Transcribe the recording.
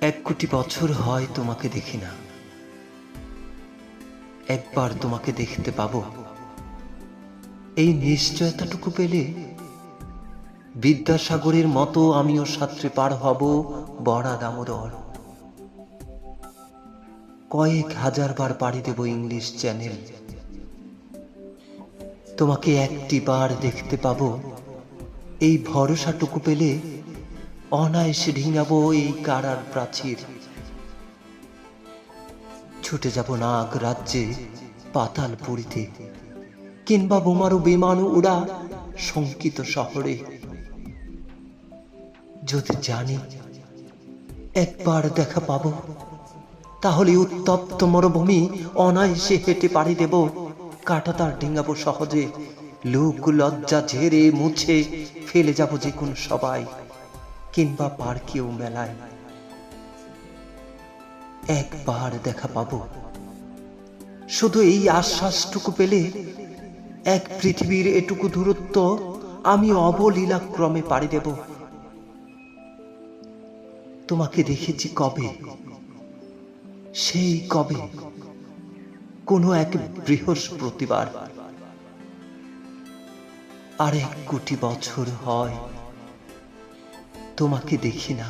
এক কোটি বছর হয় তোমাকে দেখি না। একবার তোমাকে দেখতে পাবো। এই নিশ্চয়তাটুকু পেলে বিদ্যাসাগরের মতো আমিও সাত্রে পার হব বড়া দামোদর। কয়েক হাজার বার পাড়ি দেব ইংলিশ চ্যানেল। তোমাকে একটি বার দেখতে পাবো। এই ভরসাটুকু পেলে অনায়াসে ঢিঙাবো এই কারার প্রাচীর। ছুটে যাব নাগ রাজ্যে পাতাল পুরীতে, কিংবা বোমারু বিমান উড়া শঙ্কিত শহরে। যদি জানি একবার দেখা পাবো, তাহলে উত্তপ্ত মরুভূমি অনায়াসে হেঁটে পাড়ি দেব, কাটাতার ডিঙাবো সহজে লোক লজ্জা ঝেড়ে মুছে ফেলে যাব যে কোন সবাই। কিংবা পার্কেও মেলায়। একবার দেখা পাবো। শুধু এই আশ্বাসটুকু পেলে এক পৃথিবীর এটুকু দূরত্ব আমি অবলীলাক্রমে পাড়ি দেব। তোমাকে দেখেছি কবে? সেই কবে? কোনো এক বৃহস্পতিবার আর এক কোটি বছর হয়। তোমাকে দেখি না।